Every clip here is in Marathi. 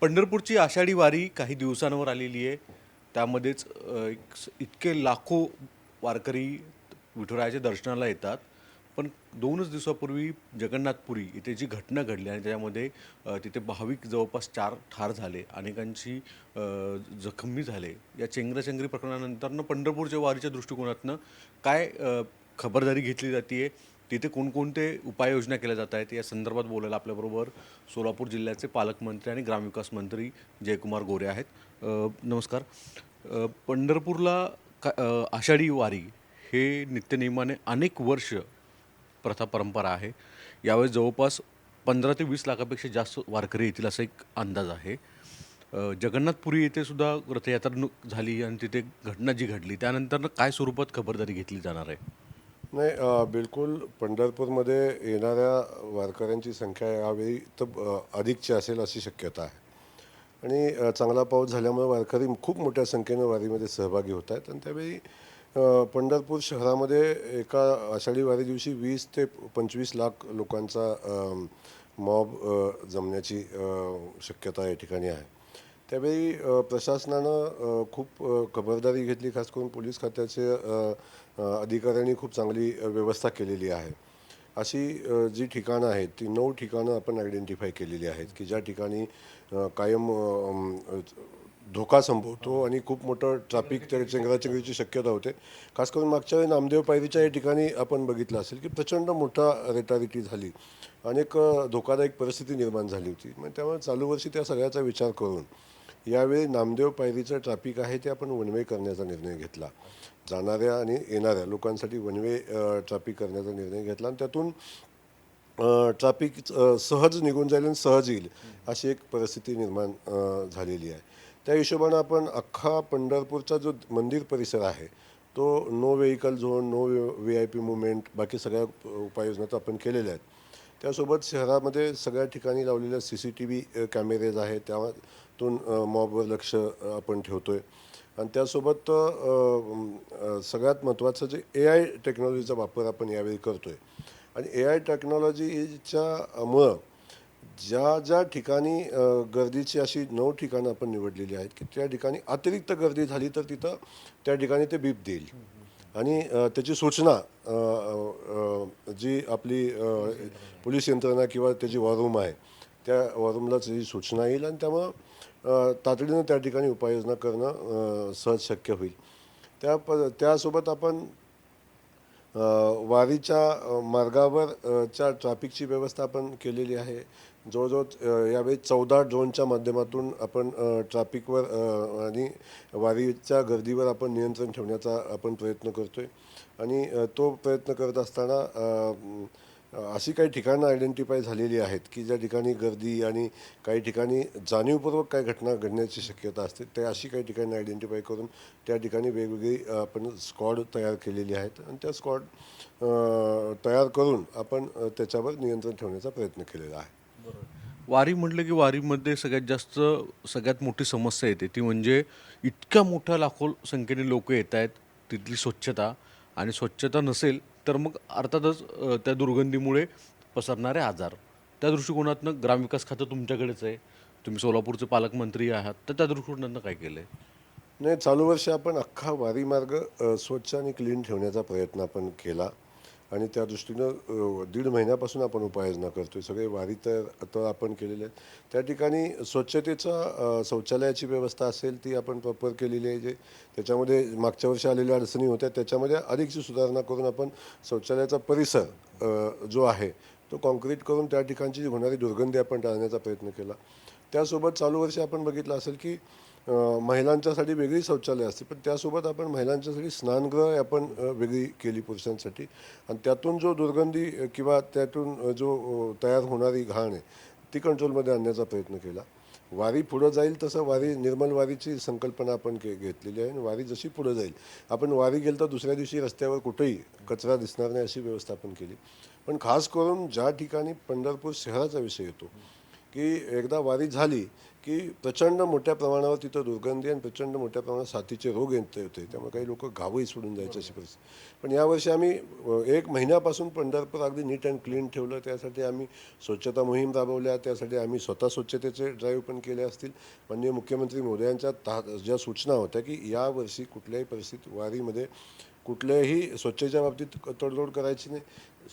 पंढरपूरची आषाढी वारी काही दिवसांवर आलेली आहे. त्यामध्येच एक इतके लाखो वारकरी विठुरायाच्या दर्शनाला येतात. पण दोनच दिवसापूर्वी जगन्नाथपुरी इथे जी घटना घडली आणि त्याच्यामध्ये तिथे भाविक जवळपास चार ठार झाले. अनेकांची जखमी झाले. या चेंगराचेंगरी प्रकरणानंतरनं पंढरपूरच्या वारीच्या दृष्टिकोनातनं काय खबरदारी घेतली जाते तिथे कोणकोणते उपाययोजना केल्या जात आहेत? या संदर्भात बोलायला आपल्याबरोबर सोलापूर जिल्ह्याचे पालकमंत्री आणि ग्रामविकास मंत्री जयकुमार गोरे आहेत. नमस्कार. पंढरपूरला का आषाढी वारी हे नित्यनियमाने अनेक वर्ष प्रथा परंपरा आहे. यावेळेस जवळपास पंधरा ते वीस लाखापेक्षा जास्त वारकरी येतील असा एक अंदाज आहे. जगन्नाथपुरी येथे सुद्धा रथयात्रा झाली आणि तिथे घटना जी घडली त्यानंतर काय स्वरूपात खबरदारी घेतली जाणार आहे? नाही बिलकुल पंढरपूरमध्ये येणाऱ्या वारकऱ्यांची संख्या यावेळी तर अधिकची असेल अशी शक्यता आहे. आणि चांगला पाऊस झाल्यामुळे वारकरी खूप मोठ्या संख्येनं वारीमध्ये सहभागी होत आहेत. आणि त्यावेळी पंढरपूर शहरामध्ये एका आषाढी वारी दिवशी वीस ते पंचवीस लाख लोकांचा मॉब जमण्याची शक्यता या ठिकाणी आहे. त्यावेळी प्रशासनानं खूप खबरदारी घेतली खास करून पोलीस खात्याचे अधिकाऱ्यांनी खूप चांगली व्यवस्था केलेली आहे. अशी जी ठिकाणं आहेत ती नऊ ठिकाणं आपण आयडेंटिफाय केलेली आहेत की ज्या ठिकाणी कायम धोका संभवतो आणि खूप मोठं ट्रॅफिक त्या चेंगराचेंगरीची शक्यता होते. खास करून मागच्या वेळी नामदेव पायरीच्या या ठिकाणी आपण बघितलं असेल की प्रचंड मोठा रेटारिटी झाली अनेक धोकादायक परिस्थिती निर्माण झाली होती. मग त्यामुळे चालू वर्षी त्या सगळ्याचा विचार करून यावेळी नामदेव पायरीचं ट्रॅफिक आहे ते आपण वनवे करण्याचा निर्णय घेतला. जाणाऱ्या आणि येणाऱ्या लोकांसाठी वनवे ट्रॅफिक करण्याचा निर्णय घेतला आणि त्यातून ट्रॅफिक सहज निघून जाईल आणि सहज येईल अशी एक परिस्थिती निर्माण झालेली आहे. त्या हिशोबानं आपण अख्खा पंढरपूरचा जो मंदिर परिसर आहे तो no vehicle zone no V I P movement बाकी सगळ्या उपाययोजना तर आपण केलेल्या आहेत. त्यासोबत शहरामध्ये सगळ्या ठिकाणी लावलेल्या C C T V cameras आहेत. त्यातून मॉबवर लक्ष आपण ठेवतो आहे आणि त्यासोबत सगळ्यात महत्त्वाचं जे ए आय टेक्नॉलॉजीचा वापर आपण यावेळी करतो आहे आणि ए आय टेक्नॉलॉजीच्या मुळं ज्या ज्या ठिकाणी गर्दीची अशी नऊ ठिकाणं आपण निवडलेली आहेत की त्या ठिकाणी अतिरिक्त गर्दी झाली तर तिथं त्या ठिकाणी ते बीप देईल. आणि त्याची सूचना जी आपली पोलीस यंत्रणा किंवा त्याची वॉरूम आहे त्या वॉरूमला त्याची सूचना येईल आणि त्यामुळं तातडीनं त्या ठिकाणी उपाययोजना करणं सहज शक्य होईल. त्या प त्यासोबत आपण वारीच्या मार्गावरच्या मार्गावर च्या ट्रॅफिकची व्यवस्था आपण केलेली आहे. जवळजवळ यावेळी चौदा ड्रोनच्या माध्यमातून आपण ट्रॅफिकवर आणि वारीच्या गर्दीवर आपण नियंत्रण ठेवण्याचा आपण प्रयत्न करतो आहे आणि तो प्रयत्न करत असताना अशी काही ठिकाणं आयडेंटिफाय झालेली आहेत की ज्या ठिकाणी गर्दी आणि काही ठिकाणी जाणीवपूर्वक काही घटना घडण्याची शक्यता असते त्या अशी काही ठिकाणी आयडेंटिफाय करून त्या ठिकाणी वेगवेगळी आपण स्क्वॉड तयार केलेली आहेत. आणि त्या स्क्वॉड तयार करून आपण त्याच्यावर नियंत्रण ठेवण्याचा प्रयत्न केलेला आहे. वारी म्हटलं की वारीमध्ये सगळ्यात जास्त सगळ्यात मोठी समस्या येते. ती म्हणजे इतक्या मोठ्या लाखो संख्येने लोक येत आहेत तिथली स्वच्छता आणि स्वच्छता नसेल तर मग अर्थातच त्या दुर्गंधीमुळे पसरणारे आजार. त्या दृष्टिकोनातनं ग्रामविकास खातं तुमच्याकडेच आहे. तुम्ही सोलापूरचे पालकमंत्री आहात. तर त्या दृष्टिकोनातनं काय केलं आहे नाही चालू वर्ष आपण अख्खा वारी मार्ग स्वच्छ आणि क्लीन ठेवण्याचा प्रयत्न आपण केला. आणि त्या दृष्टीनं दीड महिन्यापासून आपण उपाययोजना आहे सगळे वारी तर तर आपण केलेले आहेत. त्या ठिकाणी स्वच्छतेचा शौचालयाची व्यवस्था असेल ती आपण प्रॉपर केलेली आहे. जे त्याच्यामध्ये मागच्या वर्षी आलेल्या अडचणी होत्या त्याच्यामध्ये अधिकची सुधारणा करून आपण शौचालयाचा परिसर जो आहे तो कॉन्क्रीट करून त्या ठिकाणची जी होणारी दुर्गंधी आपण टाळण्याचा प्रयत्न केला. त्यासोबत चालू वर्षी आपण बघितलं असेल की महिलांच्यासाठी वेगळी शौचालय असते पण त्यासोबत आपण महिलांच्यासाठी स्नानगृह आपण वेगळी केली पुरुषांसाठी. आणि त्यातून जो दुर्गंधी किंवा त्यातून जो तयार होणारी घाण आहे ती कंट्रोलमध्ये आणण्याचा प्रयत्न केला. वारी पुढं जाईल तसं वारी निर्मल वारीची संकल्पना आपण के घेतलेली आहे. आणि वारी जशी पुढं जाईल आपण वारी गेलं तर दुसऱ्या दिवशी रस्त्यावर कुठेही कचरा दिसणार नाही अशी व्यवस्था आपण केली. पण खास करून ज्या ठिकाणी पंढरपूर शहराचा विषय येतो की एकदा वारी झाली की प्रचंड मोठ्या प्रमाणावर तिथं दुर्गंधी आणि प्रचंड मोठ्या प्रमाणात साथीचे रोग येत होते. त्यामुळे काही लोक गावही सोडून जायचे अशी परिस्थिती. पण यावर्षी आम्ही एक महिन्यापासून पंढरपूर अगदी नीट अँड क्लीन ठेवलं. त्यासाठी आम्ही स्वच्छता मोहीम राबवल्या. त्यासाठी आम्ही स्वतः स्वच्छतेचे ड्राईव्ह पण केले असतील. माननीय मुख्यमंत्री मोदयांच्या ता ज्या सूचना होत्या की यावर्षी कुठल्याही परिस्थितीत वारीमध्ये कुठल्याही स्वच्छतेच्या बाबतीत तडजोड करायची नाही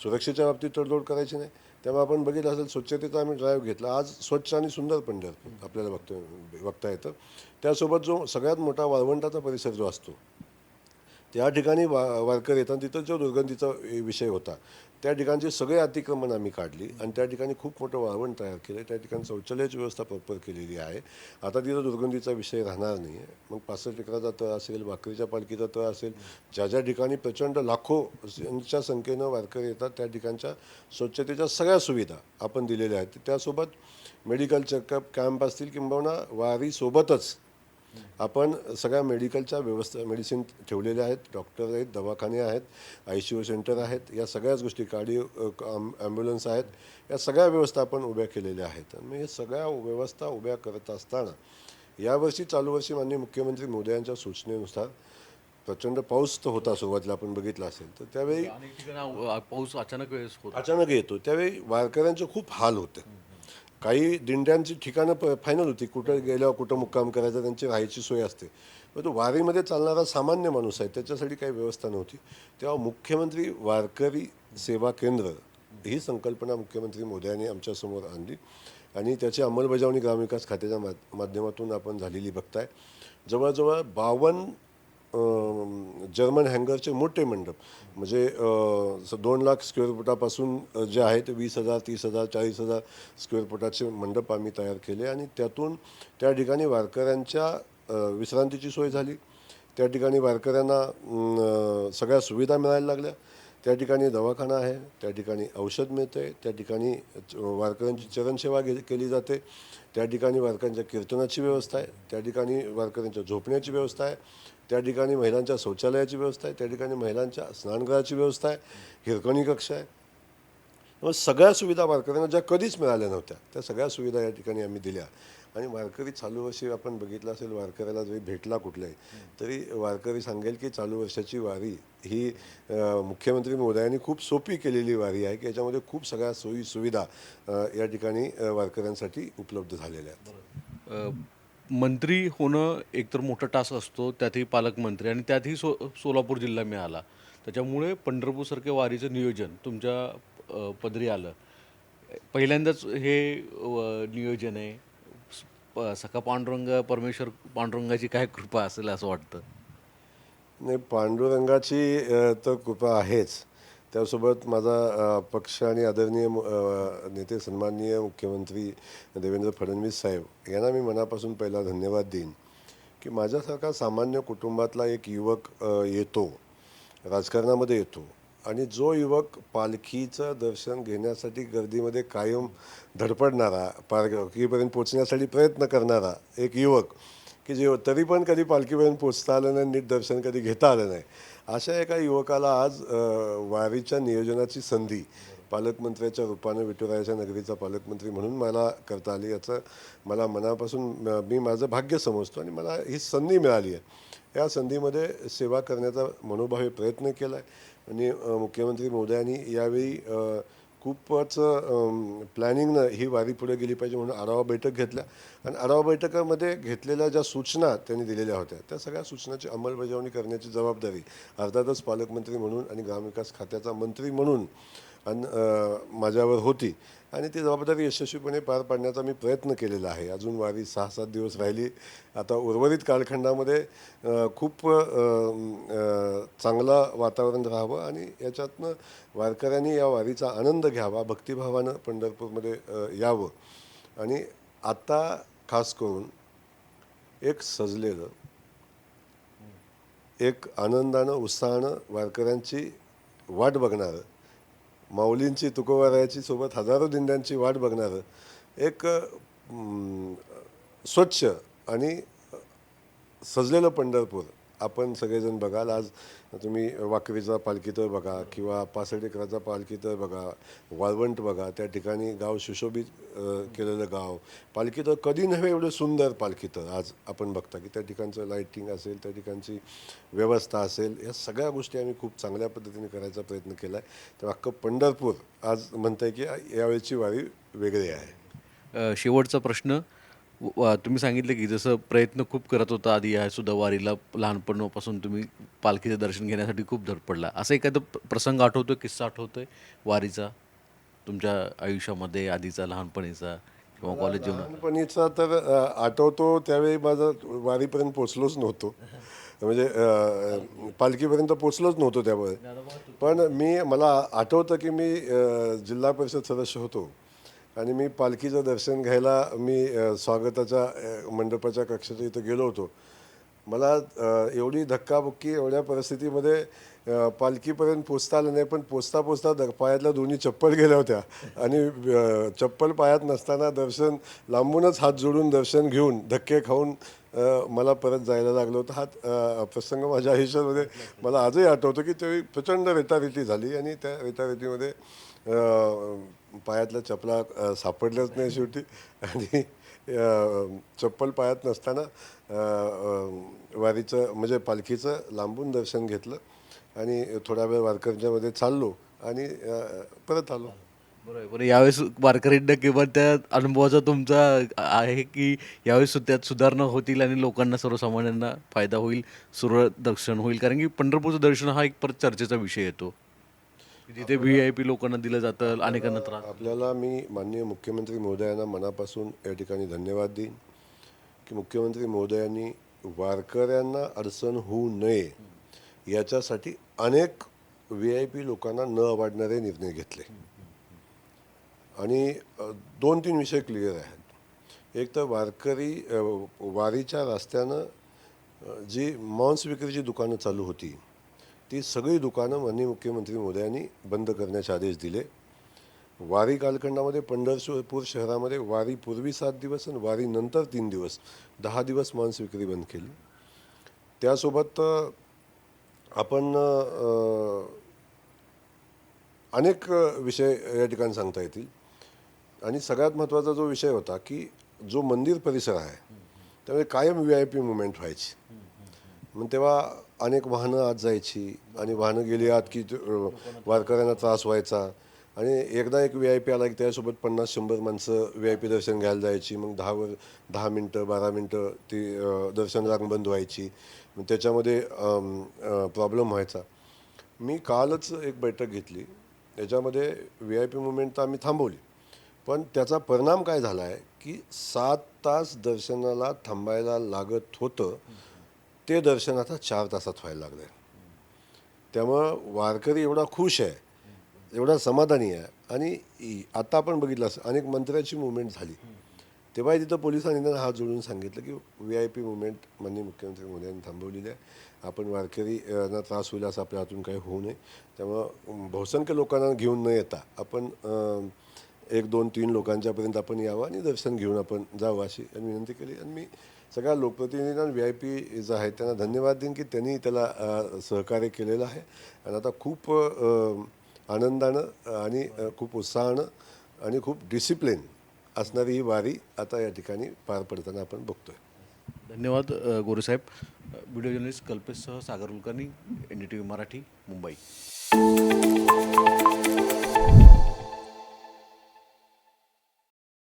सुरक्षेच्या बाबतीत तडजोड करायची नाही. त्यामुळे आपण बघितलं असेल स्वच्छतेचा आम्ही ड्राईव्ह घेतला. आज स्वच्छ आणि सुंदर पंढरपूर आपल्याला बघतो बघता येतं. त्यासोबत जो सगळ्यात मोठा वाळवंटाचा परिसर जो असतो त्या ठिकाणी वा वारकर येतात. तिथं जो दुर्गंधीचा विषय होता त्या ठिकाणचे सगळे अतिक्रमण आम्ही काढली आणि त्या ठिकाणी खूप मोठं वाळवण तयार केलं. त्या ठिकाणी शौचालयाची व्यवस्था प्रॉपर केलेली आहे. आता तिथं दुर्गंधीचा विषय राहणार नाही. आहे मग पासष्ट एकराचा तळ असेल भाकरीच्या पालखीचा तळ असेल ज्या ज्या ठिकाणी प्रचंड लाखोच्या संख्येनं वारकरी येतात त्या ठिकाणच्या स्वच्छतेच्या सगळ्या सुविधा आपण दिलेल्या आहेत. त्यासोबत मेडिकल चेकअप कॅम्प असतील किंबहुना वारीसोबतच आपण सगळ्या मेडिकलच्या व्यवस्था मेडिसिन ठेवलेल्या आहेत डॉक्टर आहेत दवाखाने आहेत आय सी यू सेंटर आहेत या सगळ्याच गोष्टी कार्डिओ ॲम्ब्युलन्स आहेत या सगळ्या व्यवस्था आपण उभ्या केलेल्या आहेत. आणि मग हे सगळ्या व्यवस्था उभ्या करत असताना यावर्षी चालू वर्षी माननीय मुख्यमंत्री मोदी यांच्या सूचनेनुसार प्रचंड पाऊस तर होता सुरुवातीला आपण बघितला असेल तर त्यावेळी पाऊस अचानक अचानक येतो. त्यावेळी वारकऱ्यांचे खूप हाल होते. काही दिंड्यांची ठिकाणं प फायनल होती. कुठं गेल्यावर कुठं मुक्काम करायचा त्यांची राहायची सोय असते. पण तो वारीमध्ये चालणारा सामान्य माणूस आहे त्याच्यासाठी काही व्यवस्था नव्हती. तेव्हा मुख्यमंत्री वारकरी सेवा केंद्र ही संकल्पना मुख्यमंत्री मोदयांनी आमच्यासमोर आणली. आणि त्याची अंमलबजावणी ग्रामविकास खात्याच्या मा माध्यमातून आपण झालेली बघताय. जवळजवळ बावन्न जर्मन हँगरचे मोठे मंडप. म्हणजे दोन लाख स्क्वेअर फुटापासून जे आहे ते वीस हजार तीस हजार चाळीस हजार स्क्वेअर फुटाचे मंडप आम्ही तयार केले आणि त्यातून त्या ठिकाणी वारकऱ्यांच्या विश्रांतीची सोय झाली. त्या ठिकाणी वारकऱ्यांना सगळ्या सुविधा मिळायला लागल्या. त्या ठिकाणी दवाखाना आहे त्या ठिकाणी औषध मिळते त्या ठिकाणी वारकऱ्यांची चरणसेवा घे केली जाते. त्या ठिकाणी वारकऱ्यांच्या कीर्तनाची व्यवस्था आहे त्या ठिकाणी वारकऱ्यांच्या झोपण्याची व्यवस्था आहे. त्या ठिकाणी महिलांच्या शौचालयाची व्यवस्था आहे त्या ठिकाणी महिलांच्या स्नानगृहाची व्यवस्था आहे हिरकणी कक्ष आहे. मग सगळ्या सुविधा वारकऱ्यांना ज्या कधीच मिळाल्या नव्हत्या त्या सगळ्या सुविधा या ठिकाणी आम्ही दिल्या. आणि वारकरी चालू वर्षी आपण बघितलं असेल वारकऱ्याला जरी भेटला कुठलाही तरी वारकरी सांगेल की चालू वर्षाची वारी ही मुख्यमंत्री मोदयांनी खूप सोपी केलेली वारी आहे की याच्यामध्ये खूप सगळ्या सोयी सुविधा या ठिकाणी वारकऱ्यांसाठी उपलब्ध झालेल्या आहेत. मंत्री होणं एकतर मोठा टास्क असतो त्यातही पालकमंत्री आणि त्यातही सो सोलापूर जिल्हा मिळाला. त्याच्यामुळे पंढरपूरसारख्या वारीचं नियोजन तुमच्या अ, पदरी आलं. पहिल्यांदाच हे अ, नियोजन आहे. स- प- सखा पांडुरंग परमेश्वर पांडुरंगाची काय कृपा असेल असं वाटतं? नाही पांडुरंगाची अ, तर कृपा आहेच. त्यासोबत माझा पक्ष आणि आदरणीय नेते सन्माननीय मुख्यमंत्री देवेंद्र फडणवीस साहेब यांना मी मनापासून पहिला धन्यवाद देईन की माझ्यासारखा सामान्य कुटुंबातला एक युवक येतो राजकारणामध्ये येतो आणि जो युवक पालखीचं दर्शन घेण्यासाठी गर्दीमध्ये कायम धडपडणारा पालखीपर्यंत पोचण्यासाठी प्रयत्न करणारा एक युवक की जे तरी पण कधी पालखीपर्यंत पोचता आलं नाही नीट दर्शन कधी घेता आलं नाही. अशा एका युवकाला आज वारीच्या नियोजनाची संधी पालकमंत्र्याच्या रूपानं विठुरायाच्या नगरीचा पालकमंत्री म्हणून मला करता आली. याचं मला मनापासून मी माझं भाग्य समजतो आणि मला ही संधी मिळाली आहे. या संधीमध्ये सेवा करण्याचा मनोभावी प्रयत्न केला आहे आणि मुख्यमंत्री मोदयांनी यावेळी खूपच प्लॅनिंगनं ही वारी पुढे गेली पाहिजे म्हणून आढावा बैठक घेतल्या. आणि आढावा बैठकामध्ये घेतलेल्या ज्या सूचना त्यांनी दिलेल्या होत्या त्या सगळ्या सूचनाची अंमलबजावणी करण्याची जबाबदारी अर्थातच पालकमंत्री म्हणून आणि ग्रामविकास खात्याचा मंत्री म्हणून आणि माझ्यावर होती. आणि ती जबाबदारी यशस्वीपणे पार पाडण्याचा मी प्रयत्न केलेला आहे. अजून वारी सहा सात दिवस राहिली. आता उर्वरित कालखंडामध्ये खूप चांगलं वातावरण राहावं आणि याच्यातनं वारकऱ्यांनी या वारीचा आनंद घ्यावा भक्तिभावानं पंढरपूरमध्ये यावं. आणि आत्ता खास करून एक सजलेलं एक आनंदानं उत्साहानं वारकऱ्यांची वाट बघणारं माऊलींची तुकोबारायाची सोबत हजारो दिंड्यांची वाट बघणारं एक स्वच्छ आणि सजलेलं पंढरपूर. आपण सगळेजण बघाल. आज तुम्ही वाकरीचा पालखीतर बघा किंवा पासष्ट पालखीतर बघा वाळवंट बघा त्या ठिकाणी गाव सुशोभित केलेलं गाव. पालखीतळ कधी नव्हे एवढं सुंदर पालखीतर आज आपण बघता की त्या ठिकाणचं लाईटिंग असेल त्या ठिकाणची व्यवस्था असेल या सगळ्या गोष्टी आम्ही खूप चांगल्या पद्धतीने करायचा प्रयत्न केला आहे तर अख्खं पंढरपूर आज म्हणतं की यावेळची वारी वेगळी आहे. शेवटचा प्रश्न व- तुम्ही सांगितलं की जसं प्रयत्न खूप करत होता आधी या सुद्धा वारीला लहानपणापासून तुम्ही पालखीचं दर्शन घेण्यासाठी खूप धडपडला असं एखादं प्र- प्रसंग आठवतोय किस्सा आठवतोय? वारीचा तुमच्या आयुष्यामध्ये आधीचा लहानपणीचा किंवा कॉलेज लहानपणीचा तर अ, आठवतो त्यावेळी माझं वारीपर्यंत पोचलोच नव्हतो. म्हणजे अ, पालखीपर्यंत पोचलोच नव्हतो त्यामुळे. पण मी मला आठवतं की मी अ, जिल्हा परिषद सदस्य होतो. आणि मी पालखीचं दर्शन घ्यायला मी स्वागताच्या मंडपाच्या कक्षाच्या इथं गेलो होतो. मला एवढी धक्काबुक्की एवढ्या परिस्थितीमध्ये पालखीपर्यंत पोचता आलं नाही पण पोचता पोचता द पायातल्या दोन्ही चप्पल गेल्या होत्या. आणि चप्पल पायात नसताना दर्शन लांबूनच हात जोडून दर्शन घेऊन धक्के खाऊन मला परत जायला लागलो होतं. हा प्रसंग माझ्या आयुष्यामध्ये मला आजही आठवतो की त्यावेळी प्रचंड रेतारेती झाली आणि त्या रेतारेतीमध्ये पायातल्या चपला सापडल्याच नाही शेवटी. आणि चप्पल पायात नसताना वारीचं म्हणजे पालखीचं लांबून दर्शन घेतलं. आणि थोडा वेळ वारकऱ्यांच्यामध्ये चाललो आणि परत आलो. बरोबर. यावेळेस वारकरींना किंवा त्या अनुभवाचा तुमचा आहे की यावेळेस त्यात सुधारणा होतील आणि लोकांना सर्वसामान्यांना फायदा होईल सुरळ दर्शन होईल? कारण की पंढरपूरचं दर्शन हा एक परत चर्चेचा विषय येतो. जिथे व्ही आय पी लोकांना दिलं जातं अनेकांना त्रास आपल्याला मी माननीय मुख्यमंत्री महोदयांना मनापासून या ठिकाणी धन्यवाद देईन की मुख्यमंत्री महोदयांनी वारकऱ्यांना अडचण होऊ नये याच्यासाठी अनेक व्ही आय पी लोकांना न आवडणारे निर्णय घेतले. आणि दोन तीन विषय क्लिअर आहेत. एक तर वारकरी वारीच्या रस्त्यानं जी मांस विक्रीची दुकानं चालू होती ती सगळी दुकानं माननीय मुख्यमंत्री मोदयांनी बंद करण्याचे आदेश दिले. वारी कालखंडामध्ये पंढरपूर शहरामध्ये वारी पूर्वी सात दिवस आणि वारी नंतर तीन दिवस दहा दिवस मांस विक्री बंद केली. त्यासोबत आपण अनेक विषय या ठिकाणी सांगता येतील. आणि सगळ्यात महत्त्वाचा जो विषय होता की जो मंदिर परिसर आहे त्यामुळे कायम व्ही आय पी मुवमेंट व्हायची. मग तेव्हा अनेक वाहनं आत जायची आणि वाहनं गेली आत की वारकऱ्यांना त्रास व्हायचा. आणि एकदा एक व्ही आय पी आला की त्यासोबत पन्नास शंभर माणसं व्ही आय पी दर्शन घ्यायला जायची. मग दहावर दहा मिनटं बारा मिनटं ती दर्शन रांग बंद व्हायची. मग त्याच्यामध्ये प्रॉब्लेम व्हायचा. मी कालच एक बैठक घेतली. त्याच्यामध्ये व्ही आय पी मुवमेंट तर आम्ही थांबवली. पण त्याचा परिणाम काय झाला आहे की सात तास दर्शनाला थांबायला लागत होतं. ते दर्शन आता चार तासात व्हायला लागलं. आहे त्यामुळं वारकरी एवढा खुश आहे एवढा समाधानी आहे. आणि आता आपण बघितलं असं अनेक मंत्र्याची मुवमेंट झाली. तेव्हा तिथं पोलिसांनी त्यांना हात जोडून सांगितलं की व्ही आय पी मुवमेंट माननीय मुख्यमंत्री मोदयांनी थांबवलेली आहे. आपण वारकरी ना त्रास होईल असं आपल्या हातून काही होऊ नये. त्यामुळं बहुसंख्य लोकांना घेऊन न येता आपण एक दोन तीन लोकांच्यापर्यंत आपण यावं आणि दर्शन घेऊन आपण जावं अशी आणि विनंती केली. आणि मी सगळ्या लोकप्रतिनिधींना व्ही आय पी जे आहे. त्यांना धन्यवाद देईन की त्यांनी त्याला सहकार्य केलेलं आहे. आणि आता खूप आनंदानं आणि खूप उत्साहानं आणि खूप डिसिप्लिन असणारी ही वारी आता या ठिकाणी पार पडताना आपण बघतोय. धन्यवाद गुरुसाहेब गोरेसाहेब video journalist कल्पेशसह Sagar Kulkarni N D T V Marathi Mumbai.